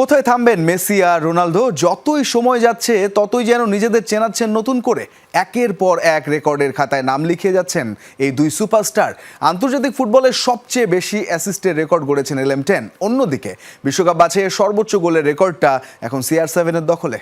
কোথায় থামবেন মেসি আর রোনালদো? যতই সময় যাচ্ছে, ততই যেন নিজেদের চেনাচ্ছেন নতুন করে। একের পর এক রেকর্ডের খাতায় নাম লিখিয়ে যাচ্ছেন এই দুই সুপারস্টার। আন্তর্জাতিক ফুটবলের সবচেয়ে বেশি অ্যাসিস্টের রেকর্ড গড়েছেন এলএম টেন। অন্যদিকে, বিশ্বকাপ বাছে সর্বোচ্চ গোলের রেকর্ডটা এখন সিআর সেভেনের দখলে।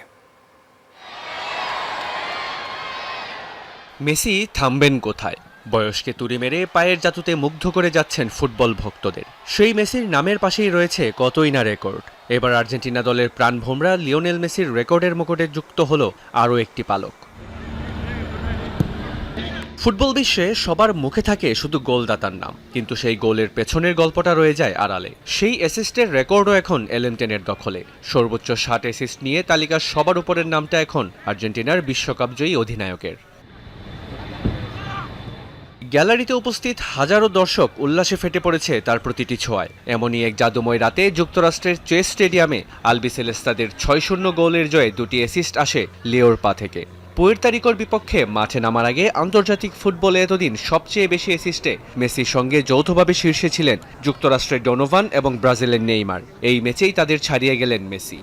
মেসি থামবেন কোথায়? বয়সকে তুড়ি মেরে পায়ের জাতুতে মুগ্ধ করে যাচ্ছেন ফুটবল ভক্তদের। সেই মেসির নামের পাশেই রয়েছে কতই না রেকর্ড। এবার আর্জেন্টিনা দলের প্রাণভোমরা লিওনেল মেসির রেকর্ডের মুকুটে যুক্ত হল আরও একটি পালক। ফুটবল বিশ্বে সবার মুখে থাকে শুধু গোলদাতার নাম, কিন্তু সেই গোলের পেছনের গল্পটা রয়ে যায় আড়ালে। সেই অ্যাসিস্টের রেকর্ডও এখন এলেনটেনের দখলে। সর্বোচ্চ ষাট অ্যাসিস্ট নিয়ে তালিকার সবার উপরের নামটা এখন আর্জেন্টিনার বিশ্বকাপজয়ী অধিনায়কের। গ্যালারিতে উপস্থিত হাজারো দর্শক উল্লাসে ফেটে পড়েছে তার প্রতিটি ছোঁয়ায়। এমনই এক জাদুময় রাতে যুক্তরাষ্ট্রের চেস স্টেডিয়ামে আলবি সেলেস্তাদের ছয় শূন্য গোলের জয়ে দুটি অ্যাসিস্ট আসে লিওর পা থেকে। পুয়ের্তারিকর বিপক্ষে মাঠে নামার আগে আন্তর্জাতিক ফুটবলে এতদিন সবচেয়ে বেশি অ্যাসিস্টে মেসির সঙ্গে যৌথভাবে শীর্ষে ছিলেন যুক্তরাষ্ট্রের ডোনোভান এবং ব্রাজিলের নেইমার। এই ম্যাচেই তাদের ছাড়িয়ে গেলেন মেসি।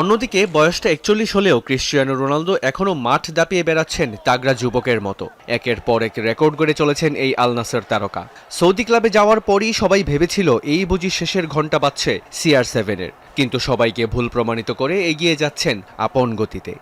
অন্যদিকে বয়সটা একচল্লিশ হলেও ক্রিশ্চিয়ানো রোনালদো এখনও মাঠ দাপিয়ে বেড়াচ্ছেন তাগড়া যুবকের মতো। একের পর এক রেকর্ড গড়ে চলেছেন এই আলনাসের তারকা। সৌদি ক্লাবে যাওয়ার পরই সবাই ভেবেছিল এই বুঝি শেষের ঘণ্টা পাচ্ছে সিআর সেভেনের। কিন্তু সবাইকে ভুল প্রমাণিত করে এগিয়ে যাচ্ছেন আপন গতিতে।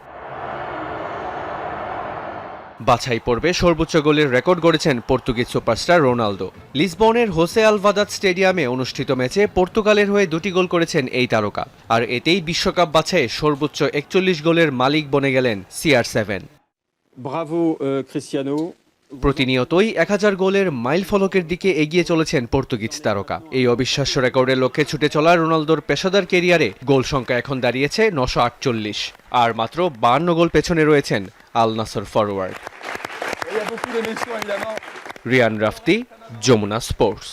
বাছাই পর্বে সর্বোচ্চ গোলের রেকর্ড গড়েছেন পর্তুগিজ সুপারস্টার রোনালদো। লিসবনের হোসে আলভাদাত স্টেডিয়ামে অনুষ্ঠিত ম্যাচে পর্তুগালের হয়ে দুটি গোল করেছেন এই তারকা আর এতেই বিশ্বকাপ বাছাইয়ে সর্বোচ্চ একচল্লিশ গোলের মালিক বনে গেলেন সিআর সেভেন। Cristiano. প্রতিনিয়তই এক হাজার গোলের মাইল ফলকের দিকে এগিয়ে চলেছেন পর্তুগিজ তারকা। এই অবিশ্বাস্য রেকর্ডের লক্ষ্যে ছুটে চলা রোনালদোর পেশাদার কেরিয়ারে গোল সংখ্যা এখন দাঁড়িয়েছে নশো আটচল্লিশ আর মাত্র বান্ন গোল পেছনে রয়েছেন Al Nassr forward beaucoup d'émissions évidemment. Riyan Rafti Jamuna sports